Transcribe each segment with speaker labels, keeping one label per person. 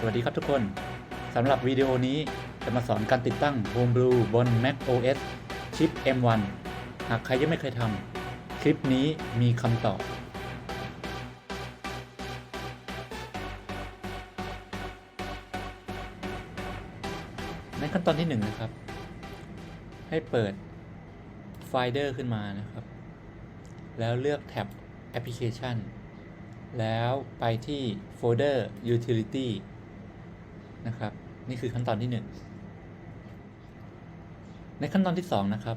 Speaker 1: สวัสดีครับทุกคน สำหรับวิดีโอนี้จะมาสอนการติดตั้ง Homebrew บน Mac OS ชิป M1 หากใครยังไม่เคยทำคลิปนี้มีคำตอบในขั้นตอนที่1นงนะครับ ให้เปิด Finder ขึ้นมานะครับ แล้วเลือกแท็บ Application แล้วไปที่โฟลเดอร์ Utility นะครับ นี่คือขั้นตอนที่ 1 ในขั้นตอนที่ 2 นะครับ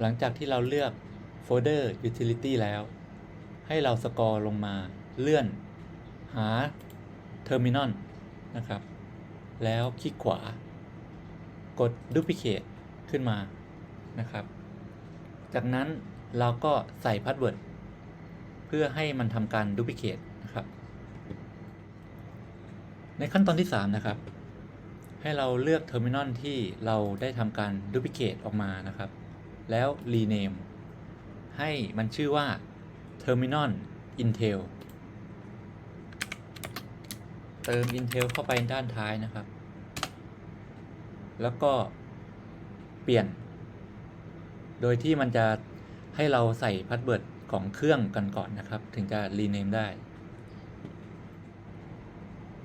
Speaker 1: หลังจากที่เราเลือกโฟลเดอร์ Utility แล้ว ให้เราสกอร์ลงมาเลื่อน หา Terminal นะครับ แล้วคลิกขวา กด Duplicate ขึ้นมานะครับ จากนั้นเราก็ใส่พาสเวิร์ดเพื่อให้มันทำการดูพิเคตนะครับ ในขั้นตอนที่ 3 นะครับ ให้เราเลือกเทอร์มินอลที่เราได้ทำการดูพิเคตออกมานะครับ แล้วรีเนมให้มันชื่อว่า Terminal Intel เติม Intel เข้าไปด้านท้ายนะครับ แล้วก็เปลี่ยน โดยที่มันจะให้เราใส่พาสเวิร์ดของเครื่องกันก่อนนะครับ ถึงจะรีเนมได้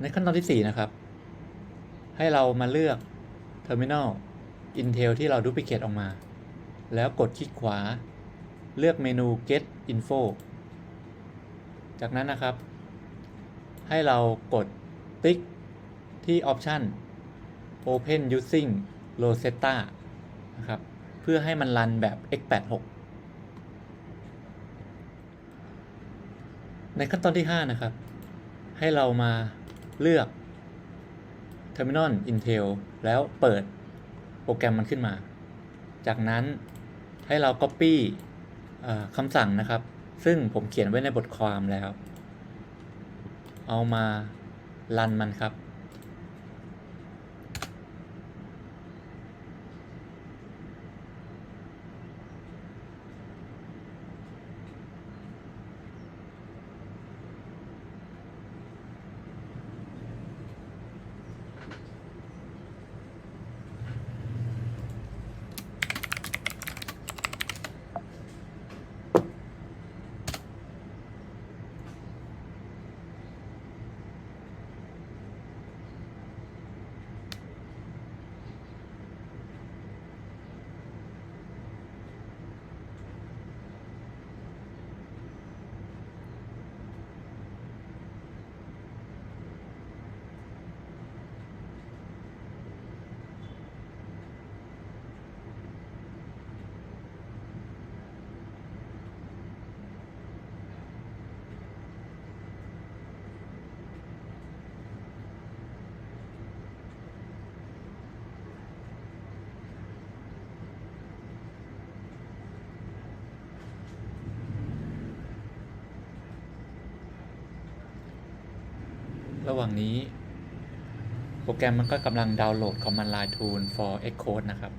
Speaker 1: ในขั้นตอนที่ 4 นะครับ ให้เรามาเลือก Terminal Intel ที่เราดูพิเคตออกมา แล้วกดคลิกขวา เลือกเมนู Get Info จากนั้นนะครับ ให้เรากดติ๊กที่ Option Open Using Rosetta นะครับ เพื่อให้มันรันแบบ x86 ในขั้นตอนที่ 5 นะครับ ให้เรามา เลือก Terminal Intel แล้วเปิดโปรแกรมมันขึ้นมา จากนั้นให้เรา Copy คำสั่งนะครับ ซึ่งผมเขียนไว้ในบทความแล้ว เอามารันมันครับ ระหว่างนี้ โปรแกรมมันก็กำลังดาวน์โหลด Command Line Tool for Xcode นะครับ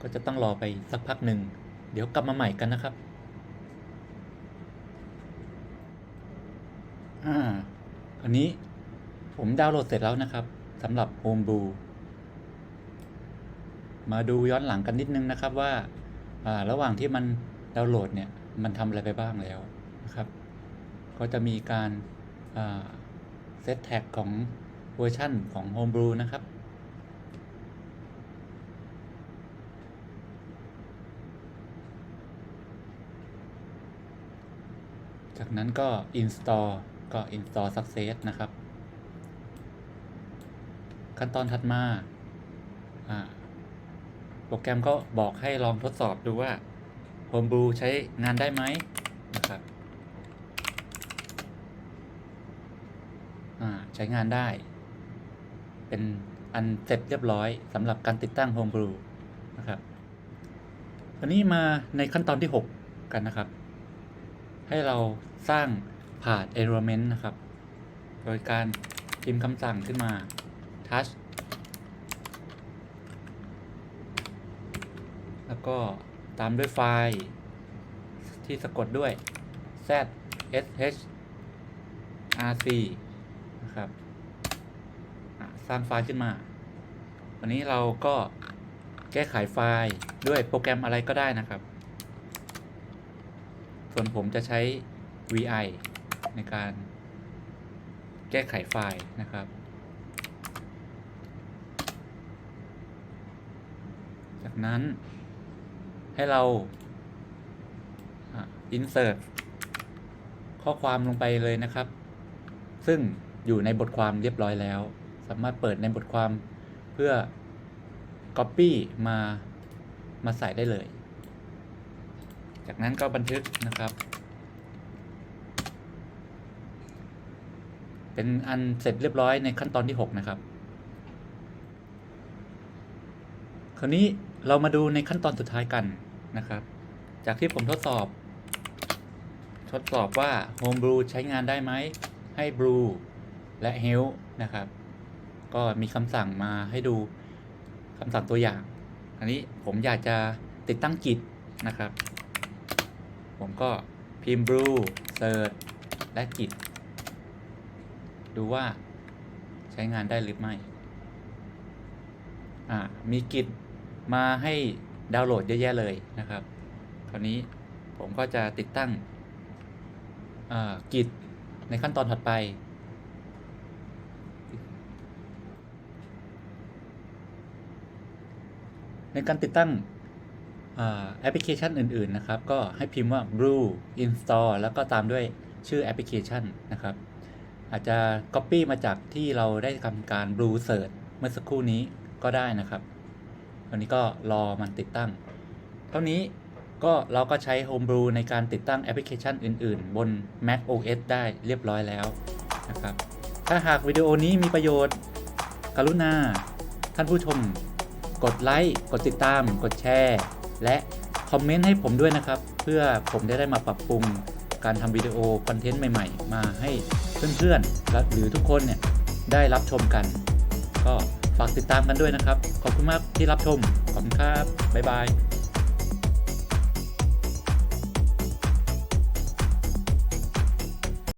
Speaker 1: ก็จะต้องรอไปสักพักหนึ่ง เดี๋ยวกลับมาใหม่กันนะครับอ่าอันนี้ผมดาวน์โหลดเสร็จแล้วนะครับสำหรับ Homebrew มาดูย้อนหลังกันนิดนึงนะครับว่าระหว่างที่มันดาวน์โหลดเนี่ยมันทำอะไรไปบ้างแล้วนะครับ ก็จะมีการเซตแท็กของเวอร์ชั่นของ Homebrew นะครับจากนั้นก็ install ก็ install success นะครับ ขั้นตอนถัดมาอ่า โปรแกรมก็บอกให้ลองทดสอบดูว่า Homebrew ใช้งานได้ไหมนะครับอ่าใช้งานได้ เป็นอันเสร็จเรียบร้อยสำหรับการติดตั้ง Homebrew นะครับทีนี้มาในขั้นตอนที่ 6 กันนะครับ ให้เราสร้างผ่าน environment นะครับ โดยการพิมพ์คำสั่งขึ้นมา touch แล้วก็ตามด้วยไฟล์ ที่สะกดด้วย z s h r c นะครับสร้างไฟล์ขึ้นมา วันนี้เราก็แก้ไขไฟล์ด้วยโปรแกรมอะไรก็ได้นะครับ ส่วนผมจะใช้ vi ในการแก้ไขไฟล์นะครับจากนั้น ให้เราอะ insert ข้อความลงไปเลยนะครับ ซึ่งอยู่ในบทความเรียบร้อยแล้ว สามารถเปิดในบทความเพื่อ Copy มามาใส่ได้เลย จากนั้นก็บันทึกนะครับ เป็นอันเสร็จเรียบร้อยในขั้นตอนที่ 6 นะครับ คราวนี้ เรามาดูในขั้นตอนสุดท้ายกันนะครับ จากที่ผมทดสอบ ทดสอบว่า Homebrew ใช้งานได้ไหม ให้ Brew และ Help นะครับ ก็มีคำสั่งมาให้ดูคำสั่งตัวอย่าง อันนี้ผมอยากจะติดตั้งกิจนะครับ ผมก็พิมพ์ brew search และกิจดูว่าใช้งานได้หรือไม่ อ่า มีกิจ มาให้ดาวน์โหลดเยอะแยะเลยนะครับ คราวนี้ผมก็จะติดตั้งกิจในขั้นตอนถัดไป ในการติดตั้งแอปพลิเคชันอื่น ๆ นะครับ ก็ให้พิมพ์ว่า brew install แล้วก็ตามด้วยชื่อแอปพลิเคชันนะครับ อาจจะ Copy มาจากที่เราได้ทำการ brew search เมื่อสักครู่นี้ก็ได้นะครับ ตอนนี้ก็รอมันติดตั้ง เท่านี้ก็เราก็ใช้ Homebrew ในการติดตั้งแอปพลิเคชันอื่น ๆ บน Mac OS ได้เรียบร้อยแล้วนะครับ ถ้าหากวิดีโอนี้มีประโยชน์ กรุณา ท่านผู้ชม กดไลค์ กดติดตาม กดแชร์ และคอมเมนต์ให้ผมด้วยนะครับ เพื่อผมจะได้มาปรับปรุงการทำวิดีโอคอนเทนต์ใหม่ ๆ มาให้เพื่อนๆและหรือทุกคนเนี่ยได้รับชมกัน ก็ ฝากติดตามกันด้วยนะครับ ขอบคุณมากที่รับชม ขอบคุณครับ บ๊ายบาย